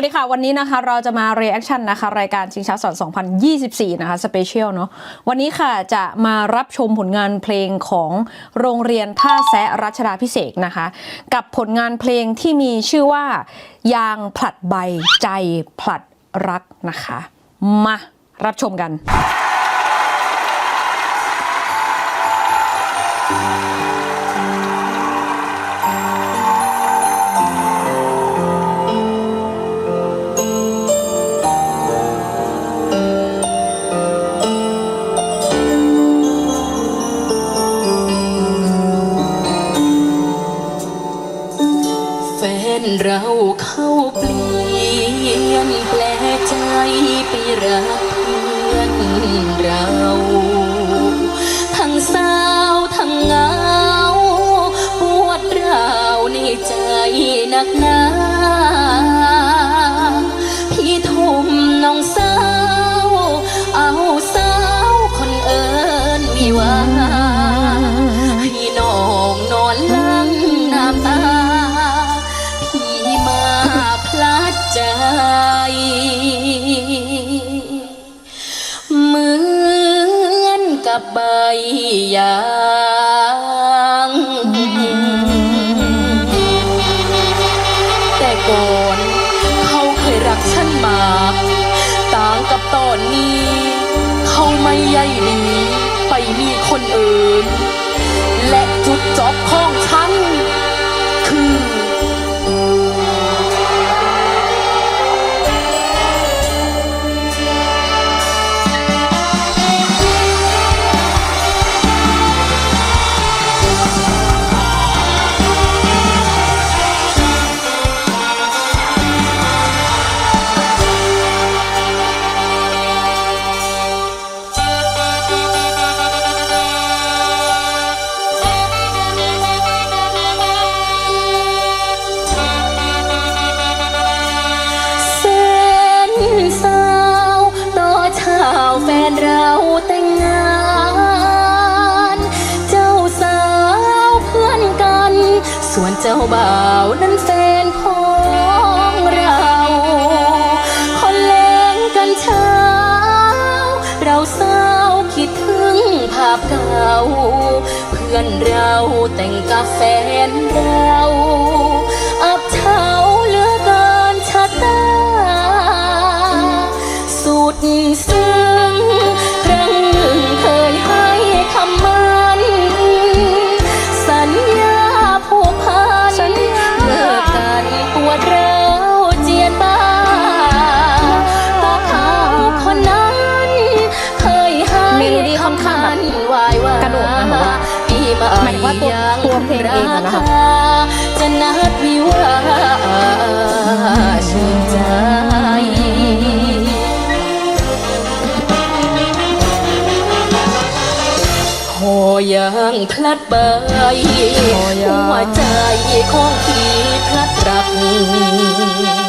วัสดีค่ะ วันนี้นะคะเราจะมา reaction นะคะ รายการชิงช้าสอน 2024 นะคะสเปเชียลเนาะวันนี้ค่ะจะมารับชมผลงานเพลงของโรงเรียนท่าแซะรัชดาพิเศษนะคะ กับผลงานเพลงที่มีชื่อว่า ยางผลัดใบใจผลัดรักนะคะ มารับชมกันแฟ เราเข้าเปลี่ยนแปลใจไปรักเพื่อนเรา ทั้งเศร้าทั้งเหงาปวดร้าวในใจหนักหนา เหมือนกับใบยางแต่ก่อนเขาเคยรักฉันมากต่างกับตอนนี้ เขาไม่ใยดีไปมีคนอื่น และจุดจบของฉัน คิดถึงภาพเก่า เพื่อนเราแต่งกับแฟนเรา เพลงเองอะนะคะจะนัดวิวาชื่นใจพอยังพลัดใบหัวใจของพี่พลัดรัก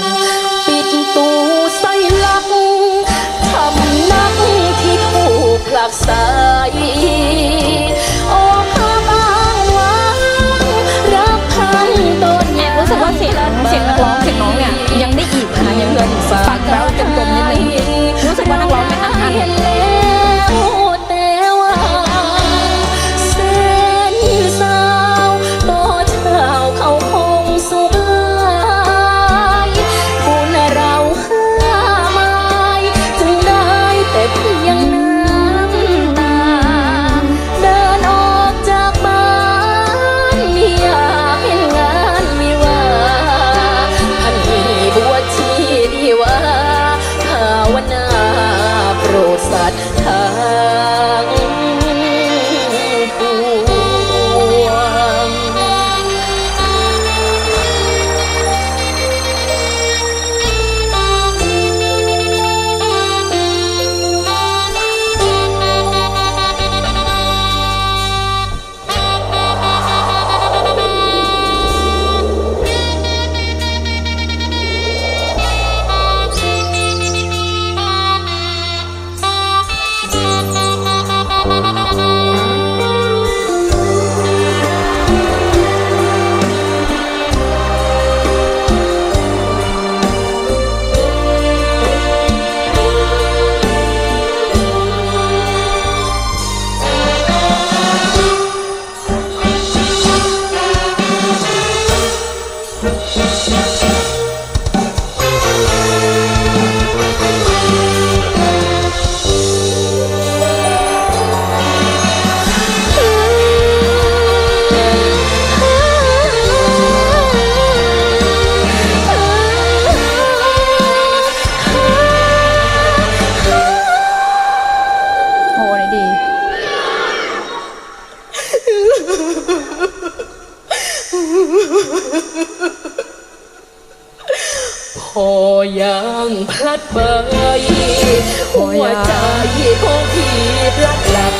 ยังพลัดหัวใจของพี่พลัดหลับ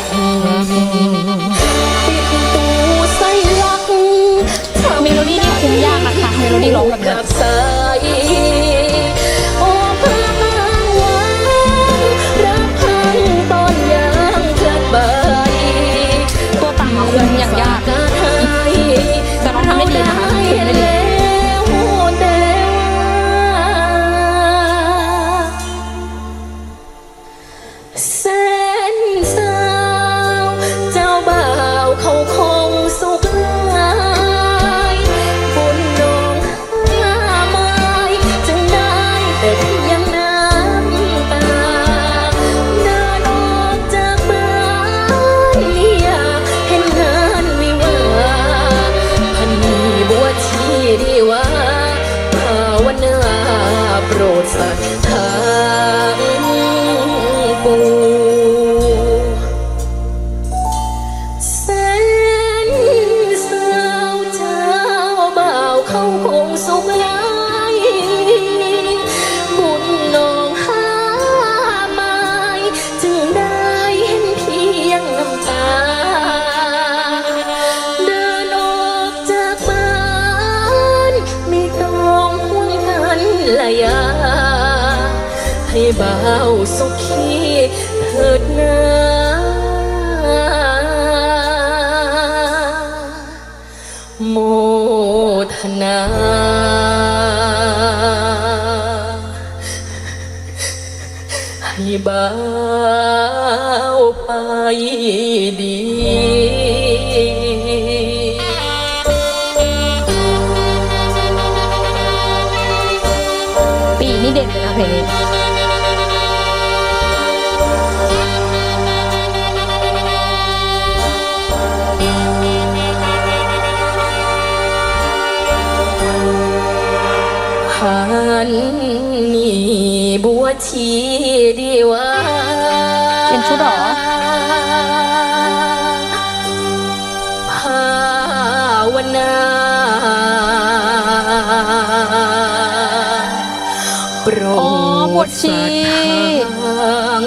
ปิดตูใส่ลักเมโลดี้นี่คุ้มยากนะคะเมโลดี้ร้องแบบนี้ ปูแสนสาวเจ้าบ่าวเขาคงสุขหลายบุญน้องหาไม้จึงได้เห็นเพียงน้ำตา เดินออกจากบ้านไม่ต้องห่วงกันละยาให้บ่าวสุขคิด นาโมทนาให้บ่าวไปดีปีนี่เด่นเลยนะเพลงนี้ บัวชีดีว่าเป็นชุดเหรอภาวนาโปรอ๋อดบวชชีทาง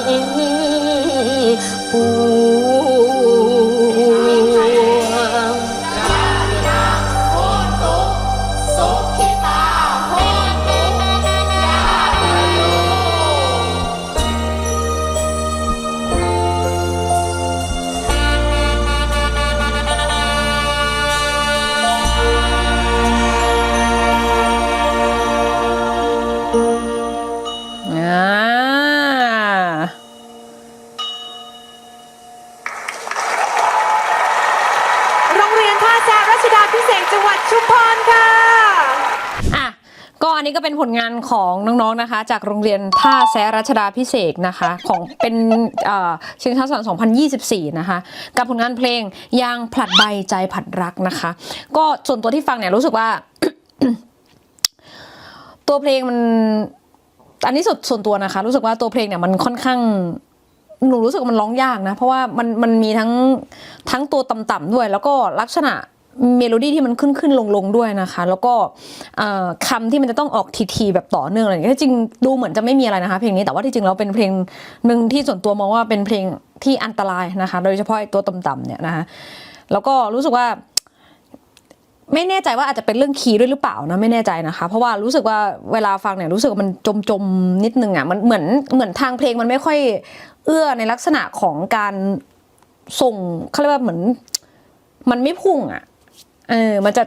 ปว อันนี้ก็เป็นผลงานของน้องๆนะคะ จากโรงเรียนท่าแซรัชดาพิเศษนะคะ ของเป็นเชิงช้าสวรรค์2024 นะคะ กับผลงานเพลงยางผลัดใบใจผลัดรักนะคะ ก็ส่วนตัวที่ฟังเนี่ยรู้สึกว่า ตัวเพลงมัน อันนี้ส่วนส่วนตัวนะคะ รู้สึกว่าตัวเพลงเนี่ยมันค่อนข้างหนูรู้สึกว่ามันร้องยากนะ เพราะว่ามันมันมีทั้งทั้งตัวต่ำๆด้วย แล้วก็ลักษณะ เมโลดี้ที่มันขึ้นขึ้นลงลงด้วยนะคะ แล้วก็เอ่อคำที่มันจะต้องออกทีๆแบบต่อเนื่องอะไรอย่างเงี้ยที่จริงดูเหมือนจะไม่มีอะไรนะคะ เพลงนี้แต่ว่าที่จริงแล้วเป็นเพลงหนึ่งที่ส่วนตัวมองว่าเป็นเพลงที่อันตรายนะคะ โดยเฉพาะตัวต่ำๆเนี่ยนะคะแล้วก็รู้สึกว่า ไม่แน่ใจว่าอาจจะเป็นเรื่องคีย์ด้วยหรือเปล่านะไม่แน่ใจนะคะ เพราะว่ารู้สึกว่าเวลาฟังเนี่ยรู้สึกว่ามันจมจมๆนิดนึงอะมันเหมือนเหมือนทางเพลงมันไม่ค่อยเอื้อในลักษณะของการส่งเขาเรียกว่าเหมือน มันไม่พุ่งอะ เออมันจะ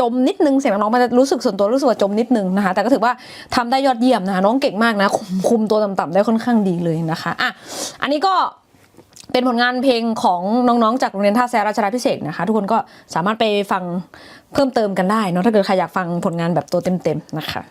จมนิดนึงเสียงน้องๆมันจะรู้สึกส่วนตัวรู้สึกว่าจมนิดนึงนะคะ แต่ก็ถือว่าทำได้ยอดเยี่ยมนะคะน้องเก่งมากนะคุมตัวต่ำๆได้ค่อนข้างดีเลยนะคะอะอันนี้ก็เป็นผลงานเพลงของน้องๆ จากโรงเรียนท่าแซราชดาพิเศษนะคะ ทุกคนก็สามารถไปฟังเพิ่มเติมกันได้เนะถ้าเกิดใครอยากฟังผลงานแบบตัวเต็มๆนะคะ